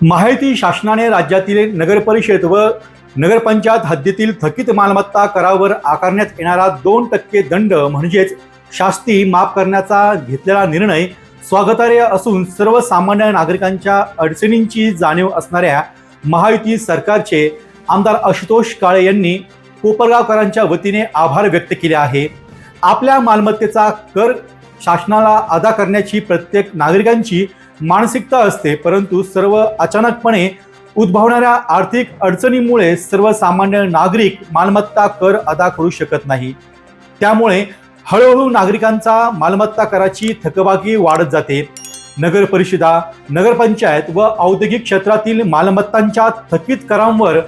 माहिती शासनाने राज्यातील नगरपरिषद व नगरपंचायत हद्दीतील थकीत मालमत्ता करावर आकारण्यात येणारा दोन टक्के दंड म्हणजेच शास्ती माफ करण्याचा घेतलेला निर्णय स्वागतार्ह असून सर्वसामान्य नागरिकांच्या अडचणींची जाणीव असणाऱ्या महायुती सरकारचे आमदार आशुतोष काळे यांनी कोपरगावकरांच्या वतीने आभार व्यक्त केले आहे. आपल्या मालमत्तेचा कर शासनाला अदा करण्याची प्रत्येक नागरिकांची मानसिकता असते परंतु सर्व अचानकपणे उद्भवणाऱ्या आर्थिक अडचणीमुळे सर्वसामान्य नागरिक मालमत्ता कर अदा करू शकत नाही. त्यामुळे हळूहळू नागरिकांचा मालमत्ता कराची थकबाकी वाढत जाते. नगर परिषदा नगरपंचायत व औद्योगिक क्षेत्रातील मालमत्तांच्या थकीत करांवर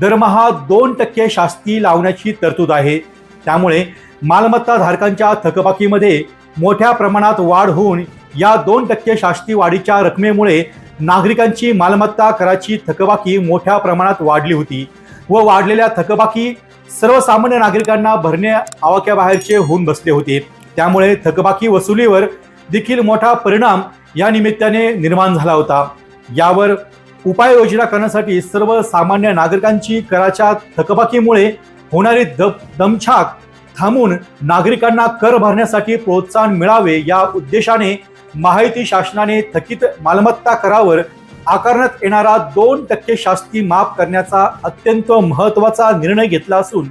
दरमहा दोन टक्के शास्ती लावण्याची तरतूद आहे. त्यामुळे मालमत्ता धारकांच्या थकबाकीमध्ये मोठ्या प्रमाणात वाढ होऊन या दोन टक्के शास्ती वाढीच्या रकमेमुळे नागरिकांची मालमत्ता कराची थकबाकी मोठ्या प्रमाणात वाढली होती व वाढलेल्या थकबाकी सर्वसामान्य नागरिकांना भरणे आवाक्याबाहेरचे होऊन बसले होते. त्यामुळे थकबाकी वसुलीवर देखील मोठा परिणाम या निमित्ताने निर्माण झाला होता. यावर उपाययोजना करण्यासाठी सर्वसामान्य नागरिकांची कराच्या थकबाकीमुळे होणारी दब दमछाक थांबून नागरिकांना कर भरण्यासाठी प्रोत्साहन मिळावे या उद्देशाने माहिती शासनाने थकीत मालमत्ता करावर आकारण्यात येणारा दोन टक्के शास्ती माफ करण्याचा अत्यंत महत्त्वाचा निर्णय घेतला असून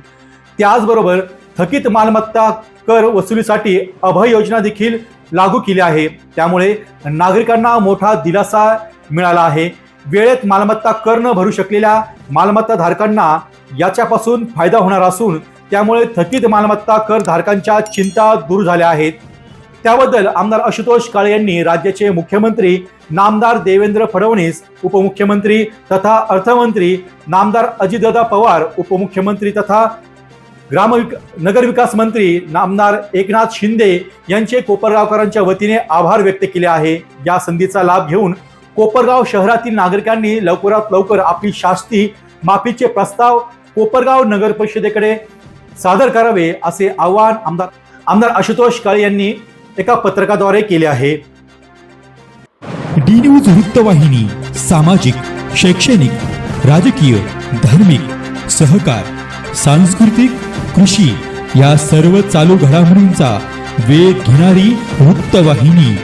त्याचबरोबर थकीत मालमत्ता कर वसुलीसाठी अभय योजना देखील लागू केली आहे. त्यामुळे नागरिकांना मोठा दिलासा मिळाला आहे. वेळेत मालमत्ता कर न भरू शकलेल्या मालमत्ता धारकांना याच्यापासून फायदा होणार असून त्यामुळे थकीत मालमत्ता कर धारकांच्या चिंता दूर झाल्या आहेत. त्याबद्दल आमदार आशुतोष काळे यांनी राज्याचे मुख्यमंत्री नामदार देवेंद्र फडणवीस उपमुख्यमंत्री तथा अर्थमंत्री नामदार अजितदादा पवार उपमुख्यमंत्री तथा ग्रामविक नगरविकास मंत्री नामदार एकनाथ शिंदे यांचे कोपरगावकरांच्या वतीने आभार व्यक्त केले आहे. या संधीचा लाभ घेऊन कोपरगाव शहरातील नागरिकांनी लवकरात लवकर आपली शास्ती माफीचे प्रस्ताव कोपरगाव नगर परिषदेकडे सादर करावे असे आवाहन आमदार आमदार आशुतोष काळे यांनी एका पत्रकाद्वारे केले आहे. डी न्यूज वृत्तवाहिनी सामाजिक शैक्षणिक राजकीय धार्मिक सहकार सांस्कृतिक कृषी या सर्व चालू घडामोडींचा वेध घेणारी वृत्तवाहिनी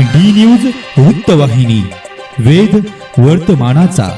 डी न्यूज वृत्तवाहिनी वेध वर्तमानाचा.